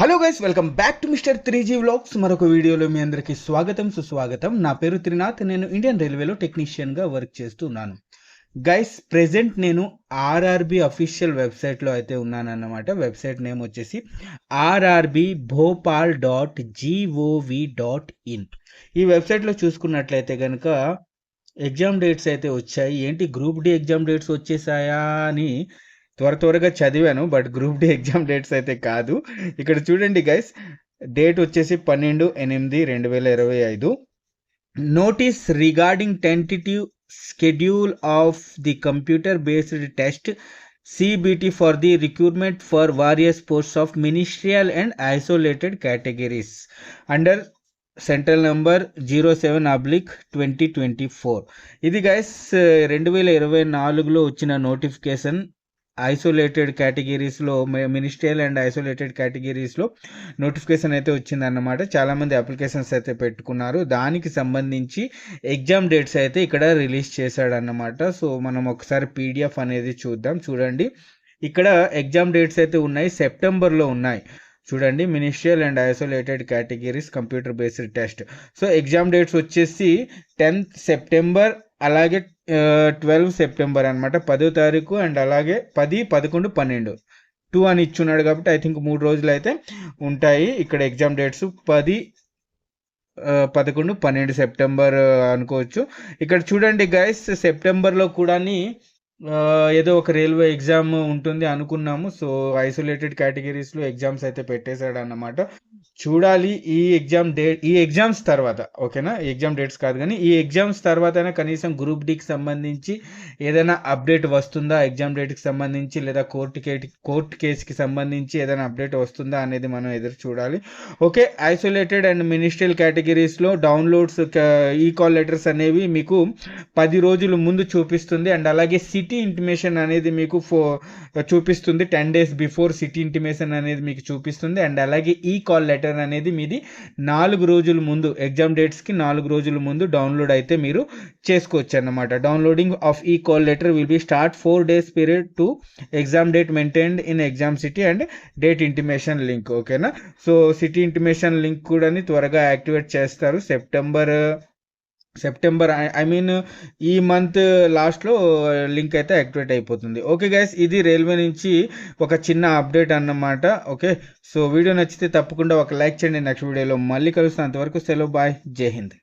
Hello guys welcome back to mister three G vlogs మరొక వీడియోలో మీ అందరికీ స్వాగతం సుస్వాగతం. నా పేరు త్రినాథ్ నేను ఇండియన్ రైల్వేలో టెక్నీషియన్గా వర్క్ చేస్తున్నాను. గైస్ ప్రెజెంట్ నేను ఆర్ఆర్బి అఫీషియల్ వెబ్సైట్లో అయితే ఉన్నానన్నమాట. వెబ్సైట్ నేమ్ వచ్చేసి RRB Bhopal dot GOV dot in ఈ వెబ్సైట్లో చూసుకున్నట్లయితే కనుక ఎగ్జామ్ డేట్స్ అయితే వచ్చాయి. ఏంటి గ్రూప్ డి ఎగ్జామ్ డేట్స్ వచ్చేసాయా అని త్వర త్వరగా చదివాను but group D exam dates అయితే కాదు. ఇక్కడ చూడండి గైస్ డేట్ వచ్చేసి పన్నెండు ఎనిమిది రెండు వేల ఇరవై ఐదు. Notice regarding tentative schedule of the computer based test CBT for the recruitment for various posts of ministerial and isolated categories under central number zero seven oblique twenty twenty four. ఇది guys రెండు వేల ఇరవై నాలుగులో వచ్చిన notification. Isolated కేటగిరీస్లో ministerial and isolated కేటగిరీస్లో notification అయితే వచ్చిందన్నమాట. చాలామంది అప్లికేషన్స్ అయితే పెట్టుకున్నారు. దానికి సంబంధించి ఎగ్జామ్ డేట్స్ అయితే ఇక్కడ రిలీజ్ చేశాడన్నమాట. సో మనం ఒకసారి పీడిఎఫ్ అనేది చూద్దాం. చూడండి. ఇక్కడ ఎగ్జామ్ డేట్స్ అయితే ఉన్నాయి. సెప్టెంబర్లో ఉన్నాయి. చూడండి. Ministerial and isolated categories computer based test. So exam dates వచ్చేసి టెన్త్ సెప్టెంబర్ అలాగే ట్వెల్వ్ సెప్టెంబర్ అనమాట పదో తారీఖు అండ్ అలాగే పది పదకొండు పన్నెండు. టూ అని ఇచ్చున్నాడు కాబట్టి ఐ థింక్ మూడు రోజులు అయితే ఉంటాయి ఇక్కడ ఎగ్జామ్ డేట్స్ పది పదకొండు పన్నెండు సెప్టెంబర్ అనుకోవచ్చు. ఇక్కడ చూడండి గైస్ సెప్టెంబర్లో కూడా ఏదో ఒక రైల్వే ఎగ్జామ్ ఉంటుంది అనుకున్నాము. సో ఐసోలేటెడ్ కేటగిరీస్లో ఎగ్జామ్స్ అయితే పెట్టేశాడు అన్నమాట చూడాలి ఈ ఎగ్జామ్ డేట్ ఈ ఎగ్జామ్స్ తర్వాత ఓకేనా? ఎగ్జామ్ డేట్స్ కాదు కానీ ఈ ఎగ్జామ్స్ తర్వాత కనీసం గ్రూప్ డికి సంబంధించి ఏదైనా అప్డేట్ వస్తుందా? ఎగ్జామ్ డేట్కి సంబంధించి లేదా కోర్టు కే కోర్టు కేసుకి సంబంధించి ఏదైనా అప్డేట్ వస్తుందా అనేది మనం ఎదురు చూడాలి. ఓకే ఐసోలేటెడ్ అండ్ మినిస్ట్రియల్ కేటగిరీస్లో డౌన్లోడ్స్ ఈ కాల్ లెటర్స్ అనేవి మీకు పది రోజుల ముందు చూపిస్తుంది. అండ్ అలాగే సిటీ ఇంటిమేషన్ అనేది మీకు ఫో చూపిస్తుంది. Ten days before city intimation అనేది మీకు చూపిస్తుంది. అండ్ అలాగే ఈ కాల్ లెటర్ అనేది మీది నాలుగు రోజుల ముందు ఎగ్జామ్ డేట్స్కి నాలుగు రోజుల ముందు డౌన్లోడ్ అయితే మీరు చేసుకోవచ్చు అన్నమాట. Downloading of e call letter will be start four days period to exam date maintained in exam city and date intimation link ఓకేనా? సో సిటీ ఇంటిమేషన్ లింక్ కూడా త్వరగా యాక్టివేట్ చేస్తారు. సెప్టెంబర్ సెప్టెంబర్ ఐ మీన్ ఈ month లాస్ట్లో link అయితే activate అయిపోతుంది. Okay guys ఇది railway నుంచి ఒక చిన్న అప్డేట్ అన్నమాట. ఓకే సో వీడియో నచ్చితే తప్పకుండా ఒక లైక్ చేయండి. నెక్స్ట్ వీడియోలో మళ్ళీ కలుస్తాను అంతవరకు సెలవు బాయ్ జై హింద్.